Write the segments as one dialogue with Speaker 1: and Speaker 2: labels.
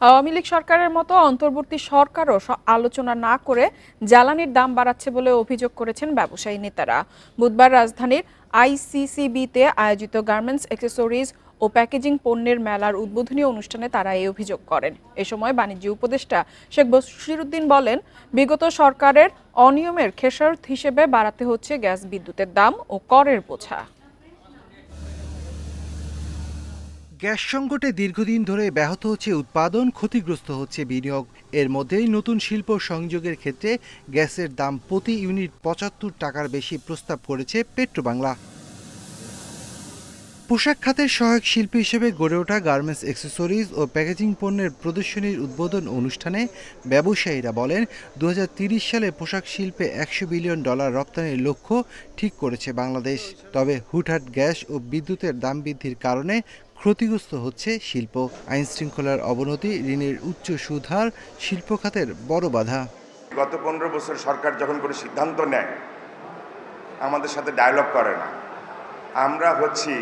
Speaker 1: আওয়ামী লীগ সরকারের মতো অন্তর্বর্তী সরকারও আলোচনা না করে জ্বালানির দাম বাড়াচ্ছে বলে অভিযোগ করেছেন ব্যবসায়ী নেতারা। বুধবার রাজধানীর আইসিসিবিতে আয়োজিত গার্মেন্টস অ্যাক্সেসরিজ ও প্যাকেজিং পণ্যের মেলার উদ্বোধনী অনুষ্ঠানে তারা এই অভিযোগ করেন। এ সময় বাণিজ্য উপদেষ্টা শেখ বশিরুদ্দিন বলেন, বিগত সরকারের অনিয়মের খেসারত হিসেবে বাড়াতে হচ্ছে গ্যাস বিদ্যুতের দাম ও করের বোঝা।
Speaker 2: গ্যাস সংকটে দীর্ঘদিন ধরে ব্যাহত হচ্ছে উৎপাদন, ক্ষতিগ্রস্ত হচ্ছে বিনিয়োগ। এর মধ্যেই নতুন শিল্প সংযোগের ক্ষেত্রে গ্যাসের দাম প্রতি ইউনিট পঁচাত্তর টাকার বেশি প্রস্তাব করেছে পেট্রোবাংলা। পোশাক খাতের সহায়ক শিল্পী হিসেবে গড়ে ওঠা গার্মেন্টস অ্যাক্সেসরিজ ও প্যাকেজিং পণ্যের প্রদর্শনীর উদ্বোধন অনুষ্ঠানে ব্যবসায়ীরা বলেন দু সালে পোশাক শিল্পে একশো বিলিয়ন ডলার রপ্তানির লক্ষ্য ঠিক করেছে বাংলাদেশ। তবে হুটহাট গ্যাস ও বিদ্যুতের দাম বৃদ্ধির কারণে ক্ষতিগ্রস্ত হচ্ছে শিল্প। আইন শৃঙ্খলার অবনতি, ঋণের উচ্চ সুদহার, শিল্প খাতের বড় বাধা।
Speaker 3: গত পনেরো বছর সরকার যখন কোনো সিদ্ধান্ত নেয়, আমাদের সাথে ডায়লগ করে না। আমরা হচ্ছি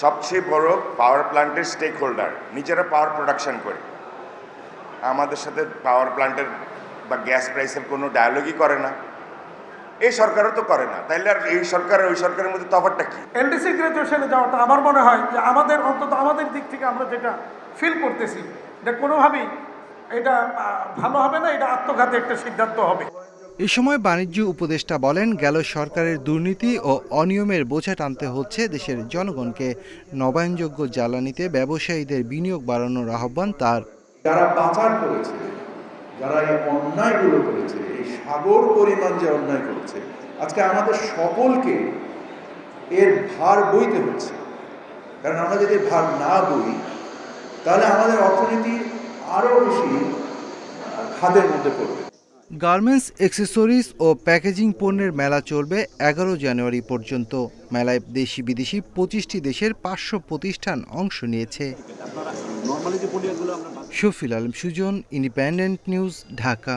Speaker 3: সবচেয়ে বড় পাওয়ার প্ল্যান্টের স্টেক হোল্ডার নিজেরা পাওয়ার প্রোডাকশন করে। আমাদের সাথে পাওয়ার প্ল্যান্টের বা গ্যাস প্রাইসের কোনো ডায়ালগই করে না। এই সরকারও তো করে না। তাইলে আর এই সরকার, ওই সরকারের মধ্যে তফাৎটা কি?
Speaker 4: এলডিসি গ্রাজুয়েশনে যাওয়াটা আমার মনে হয় যে আমাদের অন্তত আমাদের দিক থেকে আমরা যেটা ফিল করতেছি এটা কোনোভাবেই এটা ভালো হবে না, এটা আত্মঘাতী একটা সিদ্ধান্ত হবে।
Speaker 2: এ সময় বাণিজ্য উপদেষ্টা বলেন, গেল সরকারের দুর্নীতি ও অনিয়মের বোঝা টানতে হচ্ছে দেশের জনগণকে। নবায়নযোগ্য জ্বালানিতে ব্যবসায়ীদের বিনিয়োগ বাড়ানোর আহ্বান তার।
Speaker 5: যারা পাচার করেছে, যারা এই অন্যায়গুলো করেছে, এই সাগর পরিমাণ যে অন্যায় করেছে, আজকে আমাদের সকলকে এর ভার বইতে হচ্ছে। কারণ আমরা যদি ভার না বই, তাহলে আমাদের অর্থনীতি আরও বেশি খাদের মধ্যে পড়বে।
Speaker 2: গার্মেন্টস অ্যাক্সেসরিজ ও প্যাকেজিং পণ্যের মেলা চলবে এগারো জানুয়ারি পর্যন্ত। মেলায় দেশি বিদেশি পঁচিশটি দেশের পাঁচশো প্রতিষ্ঠান অংশ নিয়েছে। Shafil Alam Sujan independent news Dhaka